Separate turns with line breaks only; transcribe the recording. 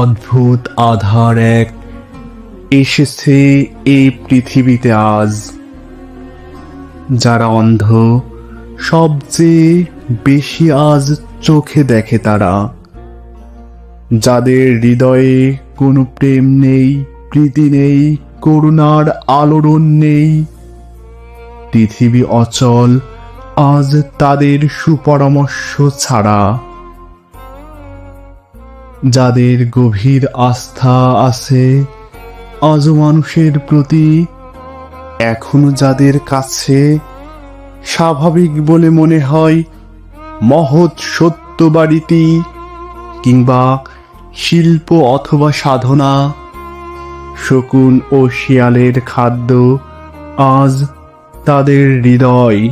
অদ্ভুত আধার এক এসেছে এই পৃথিবীতে আজ, যারা অন্ধ সবচেয়ে বেশি আজ চোখে দেখে তারা। যাদের হৃদয়ে কোনো প্রেম নেই, প্রীতি নেই, করুণার আলোড়ন নেই, পৃথিবী অচল আজ তাদের সুপরামর্শ ছাড়া। যাদের গভীর আস্থা আছে, আজও মানুষের প্রতি, এখনও যাদের কাছে, স্বাভাবিক বলে মনে হয়, মহৎ সত্য বাড়িটি কিংবা শিল্প অথবা সাধনা, শকুন ও শিয়ালের খাদ্য আজ তাদের হৃদয়।